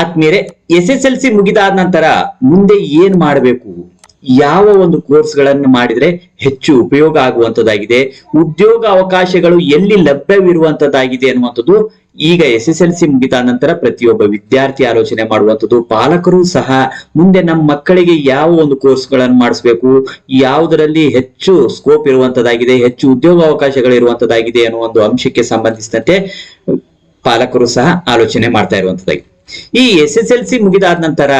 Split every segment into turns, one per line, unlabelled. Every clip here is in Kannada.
ಆದ್ಮೇಲೆ ಎಸ್ ಎಸ್ ಎಲ್ ಸಿ ಮುಗಿದಾದ ನಂತರ ಮುಂದೆ ಏನ್ ಮಾಡಬೇಕು? ಯಾವ ಒಂದು ಕೋರ್ಸ್ಗಳನ್ನು ಮಾಡಿದ್ರೆ ಹೆಚ್ಚು ಉಪಯೋಗ ಆಗುವಂತದ್ದಾಗಿದೆ ಉದ್ಯೋಗ ಅವಕಾಶಗಳು ಎಲ್ಲಿ ಲಭ್ಯವಿರುವಂತದ್ದಾಗಿದೆ ಅನ್ನುವಂಥದ್ದು ಈಗ ಎಸ್ ಎಸ್ ಎಲ್ ಸಿ ಮುಗಿದ ನಂತರ ಪ್ರತಿಯೊಬ್ಬ ವಿದ್ಯಾರ್ಥಿ ಆಲೋಚನೆ ಮಾಡುವಂಥದ್ದು. ಪಾಲಕರು ಸಹ ಮುಂದೆ ನಮ್ಮ ಮಕ್ಕಳಿಗೆ ಯಾವ ಒಂದು ಕೋರ್ಸ್ಗಳನ್ನು ಮಾಡಿಸ್ಬೇಕು? ಯಾವುದರಲ್ಲಿ ಹೆಚ್ಚು ಸ್ಕೋಪ್ ಇರುವಂತದ್ದಾಗಿದೆ ಹೆಚ್ಚು ಉದ್ಯೋಗ ಅವಕಾಶಗಳು ಇರುವಂತದ್ದಾಗಿದೆ ಅನ್ನುವ ಒಂದು ಅಂಶಕ್ಕೆ ಸಂಬಂಧಿಸಿದಂತೆ ಪಾಲಕರು ಸಹ ಆಲೋಚನೆ ಮಾಡ್ತಾ ಇರುವಂತದ್ದಾಗಿದೆ ಈ ಎಸ್ ಎಸ್ ಎಲ್ ಸಿ ಮುಗಿದಾದ ನಂತರ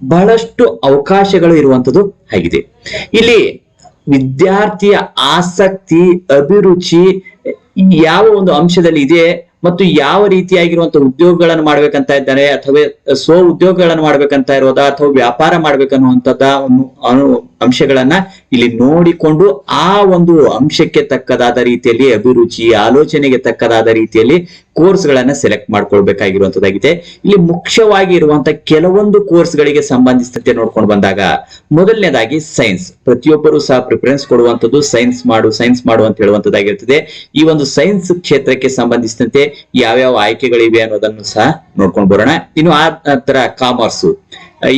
ಬಹಳಷ್ಟು ಅವಕಾಶಗಳು ಇರುವಂತದ್ದು ಆಗಿದೆ. ಇಲ್ಲಿ ವಿದ್ಯಾರ್ಥಿಯ ಆಸಕ್ತಿ, ಅಭಿರುಚಿ, ಯಾವ ಒಂದು ಅಂಶದಲ್ಲಿ ಇದೆ ಮತ್ತು ಯಾವ ರೀತಿಯಾಗಿರುವಂತಹ ಉದ್ಯೋಗಗಳನ್ನು ಮಾಡ್ಬೇಕಂತ ಇದ್ದಾರೆ ಅಥವಾ ಸ್ವ ಉದ್ಯೋಗಗಳನ್ನು ಮಾಡ್ಬೇಕಂತ ಇರೋದಾ ಅಥವಾ ವ್ಯಾಪಾರ ಮಾಡ್ಬೇಕನ್ನುವಂಥದ್ದ ಅಂಶಗಳನ್ನ ಇಲ್ಲಿ ನೋಡಿಕೊಂಡು ಆ ಒಂದು ಅಂಶಕ್ಕೆ ತಕ್ಕದಾದ ರೀತಿಯಲ್ಲಿ ಅಭಿರುಚಿ, ಆಲೋಚನೆಗೆ ತಕ್ಕದಾದ ರೀತಿಯಲ್ಲಿ ಕೋರ್ಸ್ ಗಳನ್ನ ಸೆಲೆಕ್ಟ್ ಮಾಡ್ಕೊಳ್ಬೇಕಾಗಿರುವಂತದ್ದಾಗಿದೆ. ಇಲ್ಲಿ ಮುಖ್ಯವಾಗಿ ಇರುವಂತ ಕೆಲವೊಂದು ಕೋರ್ಸ್ ಗಳಿಗೆ ಸಂಬಂಧಿಸಿದಂತೆ ನೋಡ್ಕೊಂಡು ಬಂದಾಗ, ಮೊದಲನೇದಾಗಿ ಸೈನ್ಸ್ ಪ್ರತಿಯೊಬ್ಬರು ಸಹ ಪ್ರಿಫರೆನ್ಸ್ ಕೊಡುವಂತದ್ದು ಸೈನ್ಸ್ ಮಾಡು ಸೈನ್ಸ್ ಮಾಡು ಅಂತ ಹೇಳುವಂತದ್ದಾಗಿರ್ತದೆ. ಈ ಒಂದು ಸೈನ್ಸ್ ಕ್ಷೇತ್ರಕ್ಕೆ ಸಂಬಂಧಿಸಿದಂತೆ ಯಾವ್ಯಾವ ಆಯ್ಕೆಗಳಿವೆ ಅನ್ನೋದನ್ನು ಸಹ ನೋಡ್ಕೊಂಡು ಬರೋಣ. ಇನ್ನು ಆ ನಂತರ ಕಾಮರ್ಸ್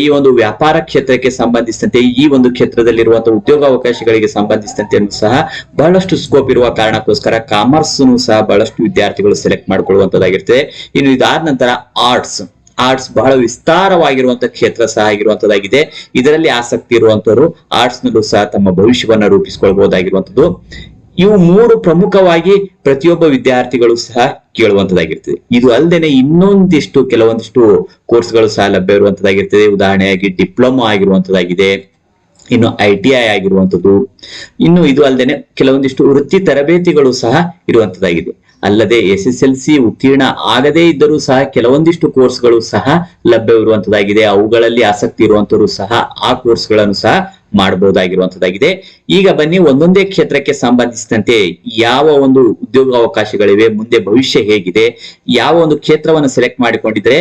ಈ ಒಂದು ವ್ಯಾಪಾರ ಕ್ಷೇತ್ರಕ್ಕೆ ಸಂಬಂಧಿಸಿದಂತೆ, ಈ ಒಂದು ಕ್ಷೇತ್ರದಲ್ಲಿರುವಂತಹ ಉದ್ಯೋಗ ಅವಕಾಶಗಳಿಗೆ ಸಂಬಂಧಿಸಿದಂತೆ ಸಹ ಬಹಳಷ್ಟು ಸ್ಕೋಪ್ ಇರುವ ಕಾರಣಕ್ಕೋಸ್ಕರ ಕಾಮರ್ಸ್ ಸಹ ಬಹಳಷ್ಟು ವಿದ್ಯಾರ್ಥಿಗಳು ಸೆಲೆಕ್ಟ್ ಮಾಡ್ಕೊಳ್ಳುವಂತದ್ದಾಗಿರ್ತದೆ. ಇನ್ನು ಇದಾದ ನಂತರ ಆರ್ಟ್ಸ್ ಆರ್ಟ್ಸ್ ಬಹಳ ವಿಸ್ತಾರವಾಗಿರುವಂತಹ ಕ್ಷೇತ್ರ ಸಹ ಆಗಿರುವಂತದ್ದಾಗಿದೆ. ಇದರಲ್ಲಿ ಆಸಕ್ತಿ ಇರುವಂತವರು ಆರ್ಟ್ಸ್ ನಲ್ಲೂ ಸಹ ತಮ್ಮ ಭವಿಷ್ಯವನ್ನ ರೂಪಿಸಿಕೊಳ್ಬಹುದಾಗಿರುವಂತದ್ದು. ಇವು ಮೂರು ಪ್ರಮುಖವಾಗಿ ಪ್ರತಿಯೊಬ್ಬ ವಿದ್ಯಾರ್ಥಿಗಳು ಸಹ ಕೇಳುವಂತದ್ದಾಗಿರ್ತದೆ. ಇದು ಅಲ್ಲದೆ ಇನ್ನೊಂದಿಷ್ಟು ಕೆಲವೊಂದಿಷ್ಟು ಕೋರ್ಸ್ಗಳು ಸಹ ಲಭ್ಯ ಇರುವಂತದ್ದಾಗಿರ್ತದೆ. ಉದಾಹರಣೆಯಾಗಿ ಡಿಪ್ಲೊಮಾ ಆಗಿರುವಂತದ್ದಾಗಿದೆ, ಇನ್ನು ಐ ಟಿ ಐ ಆಗಿರುವಂತದ್ದು, ಇನ್ನು ಇದು ಅಲ್ಲದೆ ಕೆಲವೊಂದಿಷ್ಟು ವೃತ್ತಿ ತರಬೇತಿಗಳು ಸಹ ಇರುವಂತದ್ದಾಗಿದೆ. ಅಲ್ಲದೆ ಎಸ್ ಎಸ್ ಎಲ್ ಸಿ ಉತ್ತೀರ್ಣ ಆಗದೇ ಇದ್ದರೂ ಸಹ ಕೆಲವೊಂದಿಷ್ಟು ಕೋರ್ಸ್ಗಳು ಸಹ ಲಭ್ಯವಿರುವಂತದ್ದಾಗಿದೆ ಅವುಗಳಲ್ಲಿ ಆಸಕ್ತಿ ಇರುವಂತವರು ಸಹ ಆ ಕೋರ್ಸ್ಗಳನ್ನು ಸಹ ಮಾಡಬಹುದಾಗಿರುವಂತದ್ದಾಗಿದೆ. ಈಗ ಬನ್ನಿ, ಒಂದೊಂದೇ ಕ್ಷೇತ್ರಕ್ಕೆ ಸಂಬಂಧಿಸಿದಂತೆ ಯಾವ ಒಂದು ಉದ್ಯೋಗ ಅವಕಾಶಗಳಿವೆ ಮುಂದೆ ಭವಿಷ್ಯ ಹೇಗಿದೆ, ಯಾವ ಒಂದು ಕ್ಷೇತ್ರವನ್ನು ಸೆಲೆಕ್ಟ್ ಮಾಡಿಕೊಂಡಿದ್ರೆ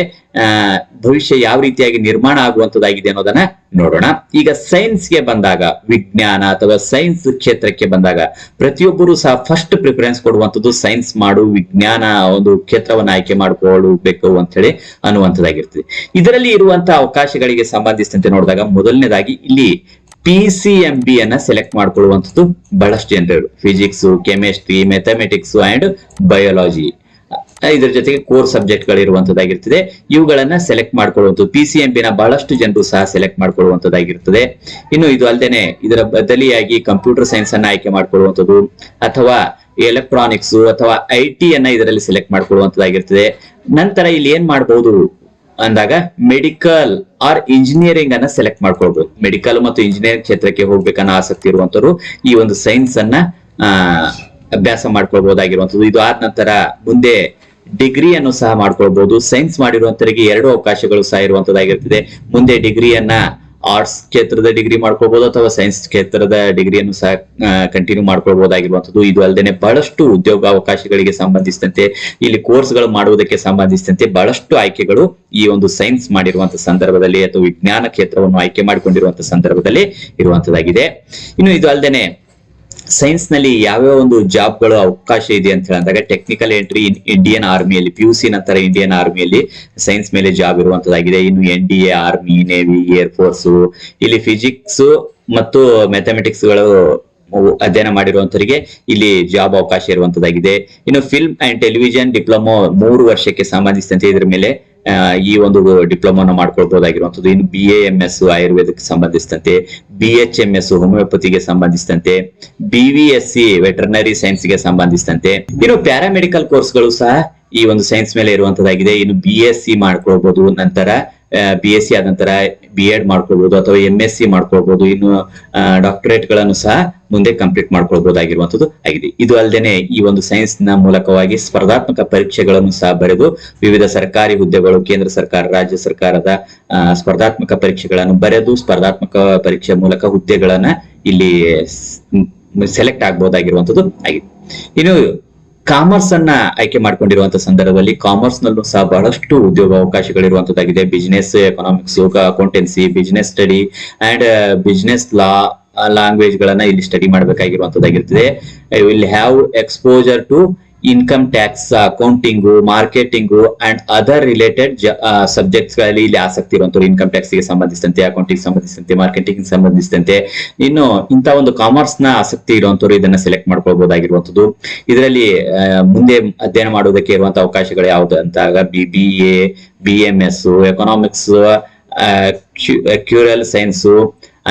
ಭವಿಷ್ಯ ಯಾವ ರೀತಿಯಾಗಿ ನಿರ್ಮಾಣ ಆಗುವಂತದ್ದಾಗಿದೆ ಅನ್ನೋದನ್ನ ನೋಡೋಣ. ಈಗ ಸೈನ್ಸ್ಗೆ ಬಂದಾಗ, ವಿಜ್ಞಾನ ಅಥವಾ ಸೈನ್ಸ್ ಕ್ಷೇತ್ರಕ್ಕೆ ಬಂದಾಗ, ಪ್ರತಿಯೊಬ್ಬರು ಸಹ ಫಸ್ಟ್ ಪ್ರಿಫರೆನ್ಸ್ ಕೊಡುವಂತದ್ದು ಸೈನ್ಸ್ ಮಾಡು, ವಿಜ್ಞಾನ ಒಂದು ಕ್ಷೇತ್ರವನ್ನು ಆಯ್ಕೆ ಮಾಡಿಕೊಳ್ಳಬೇಕು ಅಂತ ಹೇಳಿ ಅನ್ನುವಂಥದ್ದಾಗಿರ್ತದೆ ಇದರಲ್ಲಿ ಇರುವಂತಹ ಅವಕಾಶಗಳಿಗೆ ಸಂಬಂಧಿಸಿದಂತೆ ನೋಡಿದಾಗ, ಮೊದಲನೇದಾಗಿ ಇಲ್ಲಿ ಪಿ ಸಿ ಅನ್ನ ಸೆಲೆಕ್ಟ್ ಮಾಡ್ಕೊಳ್ಳುವಂಥದ್ದು ಬಹಳಷ್ಟು ಜನರು. Physics chemistry mathematics and biology ಇದ್ರ ಜೊತೆಗೆ ಕೋರ್ ಸಬ್ಜೆಕ್ಟ್ ಗಳಿರುವಂತದ್ದಾಗಿರ್ತದೆ ಇವುಗಳನ್ನ ಸೆಲೆಕ್ಟ್ ಮಾಡ್ಕೊಳ್ಳುವಂಥ ಪಿ ಸಿ ಬಹಳಷ್ಟು ಜನರು ಸಹ ಸೆಲೆಕ್ಟ್ ಮಾಡ್ಕೊಳ್ಳುವಂತದ್ದಾಗಿರ್ತದೆ ಇನ್ನು ಇದು ಅಲ್ಲದೆ ಇದರ ಬದಲಿಯಾಗಿ ಕಂಪ್ಯೂಟರ್ ಸೈನ್ಸ್ ಅನ್ನ ಆಯ್ಕೆ ಮಾಡ್ಕೊಳ್ಳುವಂಥದ್ದು ಅಥವಾ ಎಲೆಕ್ಟ್ರಾನಿಕ್ಸ್ ಅಥವಾ ಐ ಟಿ ಅನ್ನ ಇದರಲ್ಲಿ ಸೆಲೆಕ್ಟ್ ಮಾಡ್ಕೊಳ್ಳುವಂತದ್ದಾಗಿರ್ತದೆ ನಂತರ ಇಲ್ಲಿ ಏನ್ ಮಾಡಬಹುದು ಅಂದಾಗ ಮೆಡಿಕಲ್ ಆರ್ ಇಂಜಿನಿಯರಿಂಗ್ ಅನ್ನ ಸೆಲೆಕ್ಟ್ ಮಾಡ್ಕೊಳ್ಬಹುದು ಮೆಡಿಕಲ್ ಮತ್ತು ಇಂಜಿನಿಯರಿಂಗ್ ಕ್ಷೇತ್ರಕ್ಕೆ ಹೋಗ್ಬೇಕನ್ನೋ ಆಸಕ್ತಿ ಇರುವಂತರು ಈ ಒಂದು ಸೈನ್ಸ್ ಅನ್ನ ಅಭ್ಯಾಸ ಮಾಡ್ಕೊಳ್ಬಹುದಾಗಿರುವಂತದ್ದು ಇದು ಆದ ನಂತರ ಮುಂದೆ ಡಿಗ್ರಿಯನ್ನು ಸಹ ಮಾಡ್ಕೊಳ್ಬಹುದು ಸೈನ್ಸ್ ಮಾಡಿರುವಂತರಿಗೆ ಎರಡು ಅವಕಾಶಗಳು ಸಹ ಇರುವಂತದ್ದಾಗಿರ್ತದೆ ಮುಂದೆ ಡಿಗ್ರಿಯನ್ನ ಆರ್ಟ್ಸ್ ಕ್ಷೇತ್ರದ ಡಿಗ್ರಿ ಮಾಡ್ಕೊಳ್ಬಹುದು ಅಥವಾ ಸೈನ್ಸ್ ಕ್ಷೇತ್ರದ ಡಿಗ್ರಿಯನ್ನು ಸಹ ಕಂಟಿನ್ಯೂ ಮಾಡ್ಕೊಳ್ಬಹುದಾಗಿರುವಂತದ್ದು ಇದು ಅಲ್ಲದೆ ಬಹಳಷ್ಟು ಉದ್ಯೋಗ ಅವಕಾಶಗಳಿಗೆ ಸಂಬಂಧಿಸಿದಂತೆ, ಇಲ್ಲಿ ಕೋರ್ಸ್ಗಳು ಮಾಡುವುದಕ್ಕೆ ಸಂಬಂಧಿಸಿದಂತೆ ಬಹಳಷ್ಟು ಆಯ್ಕೆಗಳು ಈ ಒಂದು ಸೈನ್ಸ್ ಮಾಡಿರುವಂತಹ ಸಂದರ್ಭದಲ್ಲಿ ಅಥವಾ ವಿಜ್ಞಾನ ಕ್ಷೇತ್ರವನ್ನು ಆಯ್ಕೆ ಮಾಡಿಕೊಂಡಿರುವಂತಹ ಸಂದರ್ಭದಲ್ಲಿ ಇರುವಂತದ್ದಾಗಿದೆ ಇನ್ನು ಇದು ಅಲ್ಲದೆ ಸೈನ್ಸ್ನಲ್ಲಿ ಯಾವ್ಯಾವ ಒಂದು ಜಾಬ್ಗಳು ಅವಕಾಶ ಇದೆ ಅಂತ ಹೇಳಿದಾಗ ಟೆಕ್ನಿಕಲ್ ಎಂಟ್ರಿ ಇನ್ ಇಂಡಿಯನ್ ಆರ್ಮಿಯಲ್ಲಿ, ಪಿ ಯು ಸಿ ನಂತರ ಇಂಡಿಯನ್ ಆರ್ಮಿಯಲ್ಲಿ ಸೈನ್ಸ್ ಮೇಲೆ ಜಾಬ್ ಇರುವಂತದ್ದಾಗಿದೆ. ಇನ್ನು N D A, army, navy, air force, ಇಲ್ಲಿ ಫಿಸಿಕ್ಸ್ ಮತ್ತು ಮ್ಯಾಥಮೆಟಿಕ್ಸ್ಗಳು ಅಧ್ಯಯನ ಮಾಡಿರುವಂತವರಿಗೆ ಇಲ್ಲಿ ಜಾಬ್ ಅವಕಾಶ ಇರುವಂತದ್ದಾಗಿದೆ. ಇನ್ನು ಫಿಲ್ಮ್ ಅಂಡ್ ಟೆಲಿವಿಷನ್ ಡಿಪ್ಲೊಮೊ ಮೂರು ವರ್ಷಕ್ಕೆ ಸಂಬಂಧಿಸಿದಂತೆ ಇದರ ಮೇಲೆ ಈ ಒಂದು ಡಿಪ್ಲೊಮಾನ ಮಾಡ್ಕೊಳ್ಬಹುದಾಗಿರುವಂತದ್ದು ಇನ್ನು ಬಿ ಎ ಎಂ ಎಸ್ ಆಯುರ್ವೇದಕ್ಕೆ ಸಂಬಂಧಿಸಿದಂತೆ ಬಿ ಎಚ್ ಎಂ ಎಸ್ ಹೋಮಿಯೋಪತಿಗೆ ಸಂಬಂಧಿಸಿದಂತೆ B V S C veterinary ಸೈನ್ಸ್ಗೆ ಸಂಬಂಧಿಸಿದಂತೆ, ಇನ್ನು ಪ್ಯಾರಾಮೆಡಿಕಲ್ ಕೋರ್ಸ್ಗಳು ಸಹ ಈ ಒಂದು ಸೈನ್ಸ್ ಮೇಲೆ ಇರುವಂತದ್ದಾಗಿದೆ ಇನ್ನು ಬಿ ಎಸ್ ಸಿ ಮಾಡ್ಕೊಳ್ಬಹುದು ನಂತರ ಬಿ ಎಸ್ ಸಿ ಆದ ನಂತರ ಬಿ ಎಡ್ ಮಾಡ್ಕೊಳ್ಬಹುದು ಅಥವಾ ಎಂ ಎಸ್ ಸಿ ಮಾಡ್ಕೊಳ್ಬಹುದು ಇನ್ನು ಡಾಕ್ಟರೇಟ್ಗಳನ್ನು ಸಹ ಮುಂದೆ ಕಂಪ್ಲೀಟ್ ಮಾಡ್ಕೊಳ್ಬಹುದಾಗಿರುವಂತದ್ದು ಆಗಿದೆ. ಇದು ಅಲ್ಲದೆ ಈ ಒಂದು ಸೈನ್ಸ್ನ ಮೂಲಕವಾಗಿ ಸ್ಪರ್ಧಾತ್ಮಕ ಪರೀಕ್ಷೆಗಳನ್ನು ಸಹ ಬರೆದು ವಿವಿಧ ಸರ್ಕಾರಿ ಹುದ್ದೆಗಳು, ಕೇಂದ್ರ ಸರ್ಕಾರ, ರಾಜ್ಯ ಸರ್ಕಾರದ ಸ್ಪರ್ಧಾತ್ಮಕ ಪರೀಕ್ಷೆಗಳನ್ನು ಬರೆದು ಸ್ಪರ್ಧಾತ್ಮಕ ಪರೀಕ್ಷೆ ಮೂಲಕ ಹುದ್ದೆಗಳನ್ನ ಇಲ್ಲಿ ಸೆಲೆಕ್ಟ್ ಆಗ್ಬಹುದಾಗಿರುವಂತದ್ದು ಆಗಿದೆ. ಇನ್ನು ಕಾಮರ್ಸ್ ಅನ್ನ ಆಯ್ಕೆ ಮಾಡ್ಕೊಂಡಿರುವಂತಹ ಸಂದರ್ಭದಲ್ಲಿ ಕಾಮರ್ಸ್ ನಲ್ಲೂ ಸಹ ಬಹಳಷ್ಟು ಉದ್ಯೋಗ ಅವಕಾಶಗಳಿರುವಂತದ್ದಾಗಿದೆ. Business economics accountancy business study and business law language ಗಳನ್ನ ಇಲ್ಲಿ study ಮಾಡಬೇಕಾಗಿರುವಂತದ್ದಾಗಿರ್ತದೆ. Will have exposure to income tax accounting marketing and other related ಸಬ್ಜೆಕ್ಟ್ಸ್ಗಳಲ್ಲಿ ಇಲ್ಲಿ ಆಸಕ್ತಿ ಇರುವಂತವ್ರು ಇನ್ಕಮ್ ಟ್ಯಾಕ್ಸ್ಗೆ ಸಂಬಂಧಿಸಿದಂತೆ ಅಕೌಂಟಿಂಗ್ ಸಂಬಂಧಿಸಿದಂತೆ ಮಾರ್ಕೆಟಿಂಗ್ ಸಂಬಂಧಿಸಿದಂತೆ, ಇನ್ನು ಇಂತ ಒಂದು ಕಾಮರ್ಸ್ನ ಆಸಕ್ತಿ ಇರುವಂತವ್ರು ಇದನ್ನ ಸೆಲೆಕ್ಟ್ ಮಾಡ್ಕೊಳ್ಬಹುದಾಗಿರುವಂತದ್ದು ಇದರಲ್ಲಿ ಮುಂದೆ ಅಧ್ಯಯನ ಮಾಡುವುದಕ್ಕೆ ಇರುವಂತಹ ಅವಕಾಶಗಳು ಯಾವ್ದು ಅಂತಾಗ B B, A, B, M, S economics actuarial science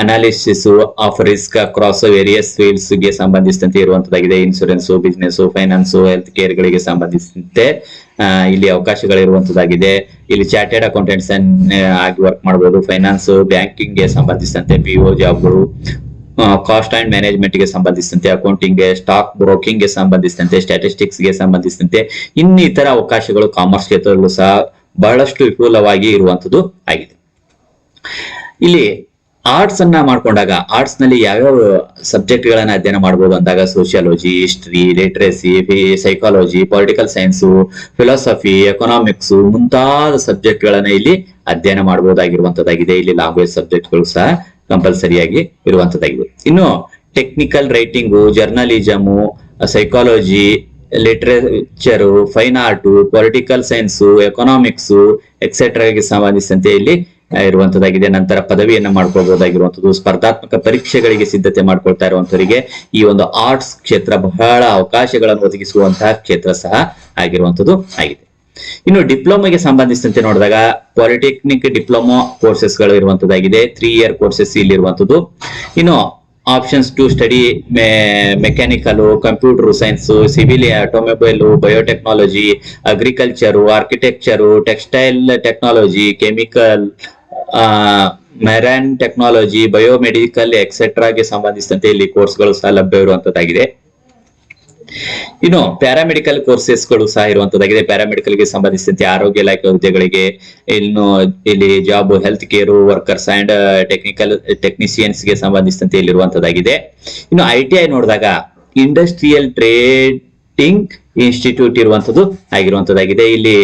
analysis of risk across various ಫೀಲ್ಡ್ಸ್ಗೆ ಸಂಬಂಧಿಸಿದಂತೆ ಇರುವಂತದ್ದಾಗಿದೆ. Insurance business finance health care ಗಳಿಗೆ ಸಂಬಂಧಿಸಿದಂತೆ ಇಲ್ಲಿ ಅವಕಾಶಗಳಿರುವಂತದ್ದಾಗಿದೆ ಇಲ್ಲಿ ಚಾರ್ಟೆಡ್ ಅಕೌಂಟೆಂಟ್ಸ್ ಆಗಿ ವರ್ಕ್ ಮಾಡಬಹುದು ಫೈನಾನ್ಸ್ ಬ್ಯಾಂಕಿಂಗ್ಗೆ ಸಂಬಂಧಿಸಿದಂತೆ ಒ ಜಾಬ್ಗಳು ಕಾಸ್ಟ್ ಅಂಡ್ ಮ್ಯಾನೇಜ್ಮೆಂಟ್ಗೆ ಸಂಬಂಧಿಸಿದಂತೆ ಅಕೌಂಟಿಂಗ್ಗೆ ಸ್ಟಾಕ್ ಬ್ರೋಕಿಂಗ್ಗೆ ಸಂಬಂಧಿಸಿದಂತೆ ಸ್ಟಾಟಿಸ್ಟಿಕ್ಸ್ಗೆ ಸಂಬಂಧಿಸಿದಂತೆ ಇನ್ನಿತರ ಅವಕಾಶಗಳು ಕಾಮರ್ಸ್ ಕ್ಷೇತ್ರದಲ್ಲೂ ಸಹ ಬಹಳಷ್ಟು ವಿಪುಲವಾಗಿ ಇರುವಂತದ್ದು ಆಗಿದೆ. ಇಲ್ಲಿ ಆರ್ಟ್ಸ್ ಅನ್ನ ಮಾಡ್ಕೊಂಡಾಗ ಆರ್ಟ್ಸ್ನಲ್ಲಿ ಯಾವ್ಯಾವ ಸಬ್ಜೆಕ್ಟ್ ಗಳನ್ನ ಅಧ್ಯಯನ ಮಾಡಬಹುದು ಅಂದಾಗ sociology history literacy psychology political science philosophy economics ಮುಂತಾದ ಸಬ್ಜೆಕ್ಟ್ ಗಳನ್ನ ಇಲ್ಲಿ ಅಧ್ಯಯನ ಮಾಡಬಹುದಾಗಿರುವಂತದ್ದಾಗಿದೆ ಇಲ್ಲಿ ಲ್ಯಾಂಗ್ವೇಜ್ ಸಬ್ಜೆಕ್ಟ್ಗಳು ಸಹ ಕಂಪಲ್ಸರಿಯಾಗಿ ಇರುವಂತದ್ದಾಗಿದೆ ಇನ್ನು technical writing journalism psychology literature fine art political science economics ಎಕ್ಸೆಟ್ರಾಗೆ ಸಂಬಂಧಿಸಿದಂತೆ ಇಲ್ಲಿ ಇರುವಂತದ್ದಾಗಿದೆ. ನಂತರ ಪದವಿಯನ್ನ ಮಾಡ್ಕೊಳ್ಬಹುದಾಗಿರುವಂತದ್ದು. ಸ್ಪರ್ಧಾತ್ಮಕ ಪರೀಕ್ಷೆಗಳಿಗೆ ಸಿದ್ಧತೆ ಮಾಡ್ಕೊಳ್ತಾ ಇರುವಂತವರಿಗೆ ಈ ಒಂದು ಆರ್ಟ್ಸ್ ಕ್ಷೇತ್ರ ಬಹಳ ಅವಕಾಶಗಳನ್ನು ಒದಗಿಸುವಂತಹ ಕ್ಷೇತ್ರ ಸಹ ಆಗಿರುವಂತದ್ದು ಆಗಿದೆ. ಇನ್ನು ಡಿಪ್ಲೊಮಾಗೆ ಸಂಬಂಧಿಸಿದಂತೆ ನೋಡಿದಾಗ ಪಾಲಿಟೆಕ್ನಿಕ್ ಡಿಪ್ಲೊಮಾ ಕೋರ್ಸಸ್ಗಳು ಇರುವಂತದ್ದಾಗಿದೆ. ತ್ರೀ ಇಯರ್ ಕೋರ್ಸಸ್ ಇಲ್ಲಿ ಇರುವಂತದ್ದು. ಇನ್ನು options to study mechanical computer science civil automobile biotechnology agriculture architecture textile technology chemical marine technology biomedical ಎಕ್ಸೆಟ್ರಾಗೆ ಸಂಬಂಧಿಸಿದಂತೆ ಇಲ್ಲಿ ಕೋರ್ಸ್ಗಳು ಸಹ ಲಭ್ಯ ಇರುವಂತದ್ದಾಗಿದೆ. ಇನ್ನು ಪ್ಯಾರಾಮೆಡಿಕಲ್ ಕೋರ್ಸಸ್ಗಳು ಸಹ ಇರುವಂತದ್ದಾಗಿದೆ. ಪ್ಯಾರಾಮೆಡಿಕಲ್ಗೆ ಸಂಬಂಧಿಸಿದಂತೆ ಆರೋಗ್ಯ ಇಲಾಖೆ ಹುದ್ದೆಗಳಿಗೆ ಇನ್ನು ಇಲ್ಲಿ job health care workers and technical ಟೆಕ್ನಿಷಿಯನ್ಸ್ಗೆ ಸಂಬಂಧಿಸಿದಂತೆ ಇಲ್ಲಿರುವಂತದ್ದಾಗಿದೆ ಇನ್ನು ಐ ಟಿ ಐ ನೋಡಿದಾಗ ಇಂಡಸ್ಟ್ರಿಯಲ್ ಟ್ರೇಡಿಂಗ್ ಇನ್ಸ್ಟಿಟ್ಯೂಟ್ ಇರುವಂತದ್ದು ಆಗಿರುವಂತದ್ದಾಗಿದೆ. ಇಲ್ಲಿ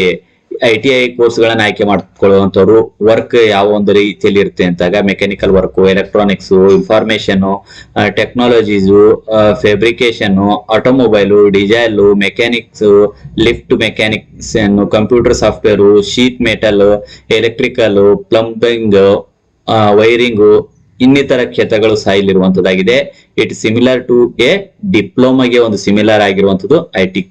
ಐ ಟಿ ಐ ಕೋರ್ಸ್ ಗಳನ್ನ ಆಯ್ಕೆ ಮಾಡ್ಕೊಳ್ಳುವಂತವ್ರು ವರ್ಕ್ ಯಾವ ಒಂದು ರೀತಿಯಲ್ಲಿ ಇರುತ್ತೆ ಅಂತಾಗ mechanical work electronics information technologies fabrication automobile diesel mechanics lift mechanics computer software sheet metal electrical plumbing wiring ಇನ್ನಿತರ ಕ್ಷೇತ್ರಗಳು ಸಹ ಇಲ್ಲಿರುವಂತದ್ದಾಗಿದೆ ಇಟ್ ಸಿಮಿಲರ್ ಟು ಎ ಡಿಪ್ಲೊಮಾಗೆ ಒಂದು ಸಿಮಿಲರ್ ಆಗಿರುವಂತದ್ದು ಐ ಟಿ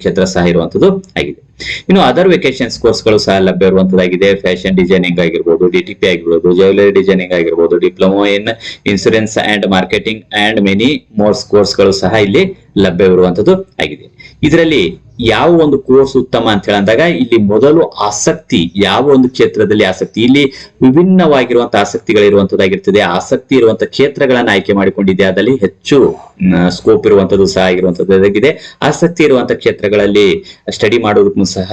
ಕ್ಷೇತ್ರ ಸಹ ಇರುವಂತದ್ದು ಆಗಿದೆ. ಇನ್ನು ಅದರ್ ವೆಕೇಶನ್ಸ್ ಕೋರ್ಸ್ಗಳು ಸಹ ಲಭ್ಯ ಇರುವಂತದ್ದಾಗಿದೆ. ಫ್ಯಾಷನ್ ಡಿಸೈನಿಂಗ್ ಆಗಿರ್ಬೋದು ಡಿ ಟಿ ಪಿ ಆಗಿರ್ಬೋದು ಜ್ಯುವೆಲರಿ ಡಿಸೈನಿಂಗ್ ಆಗಿರ್ಬೋದು diploma in insurance and marketing and many ಮೋರ್ಸ್ಗಳು ಸಹ ಇಲ್ಲಿ ಲಭ್ಯವಿರುವಂತದ್ದು ಆಗಿದೆ. ಇದರಲ್ಲಿ ಯಾವ ಒಂದು ಕೋರ್ಸ್ ಉತ್ತಮ ಅಂತ ಹೇಳಂದಾಗ ಇಲ್ಲಿ ಮೊದಲು ಆಸಕ್ತಿ, ಯಾವ ಒಂದು ಕ್ಷೇತ್ರದಲ್ಲಿ ಆಸಕ್ತಿ? ಇಲ್ಲಿ ವಿಭಿನ್ನವಾಗಿರುವಂತಹ ಆಸಕ್ತಿಗಳಿರುವಂತದ್ದಾಗಿರ್ತದೆ. ಆಸಕ್ತಿ ಇರುವಂತಹ ಕ್ಷೇತ್ರಗಳನ್ನ ಆಯ್ಕೆ ಮಾಡಿಕೊಂಡಿದೆ. ಅದರಲ್ಲಿ ಹೆಚ್ಚು ಸ್ಕೋಪ್ ಇರುವಂತದ್ದು ಸಹ ಆಗಿರುವಂತದ್ದಾಗಿದೆ. ಆಸಕ್ತಿ ಇರುವಂತಹ ಕ್ಷೇತ್ರಗಳಲ್ಲಿ ಸ್ಟಡಿ ಮಾಡೋದಕ್ಕೂ ಸಹ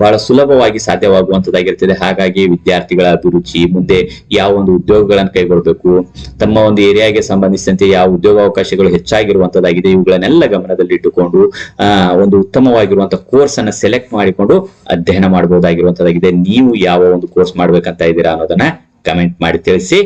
ಬಹಳ ಸುಲಭವಾಗಿ ಸಾಧ್ಯವಾಗುವಂತದ್ದಾಗಿರ್ತದೆ. ಹಾಗಾಗಿ ವಿದ್ಯಾರ್ಥಿಗಳ ಅಭಿರುಚಿ, ಮುಂದೆ ಯಾವ ಒಂದು ಉದ್ಯೋಗಗಳನ್ನು ಕೈಗೊಳ್ಳಬೇಕು ತಮ್ಮ ಒಂದು ಏರಿಯಾಗೆ ಸಂಬಂಧಿಸಿದಂತೆ ಯಾವ ಉದ್ಯೋಗ ಅವಕಾಶಗಳು ಹೆಚ್ಚಾಗಿರುವಂತದ್ದಾಗಿದೆ, ಇವುಗಳನ್ನೆಲ್ಲ ಗಮನದಲ್ಲಿಟ್ಟುಕೊಂಡು ಇಟ್ಟುಕೊಂಡು ಒಂದು ಉತ್ತಮವಾಗಿರುವಂತಹ ಕೋರ್ಸ್ ಅನ್ನ ಸೆಲೆಕ್ಟ್ ಮಾಡಿಕೊಂಡು ಅಧ್ಯಯನ ಮಾಡಬಹುದಾಗಿರುವಂತದ್ದಾಗಿದೆ ನೀವು ಯಾವ ಒಂದು ಕೋರ್ಸ್ ಮಾಡ್ಬೇಕಂತ ಇದ್ದೀರಾ ಅನ್ನೋದನ್ನ ಕಮೆಂಟ್ ಮಾಡಿ ತಿಳಿಸಿ.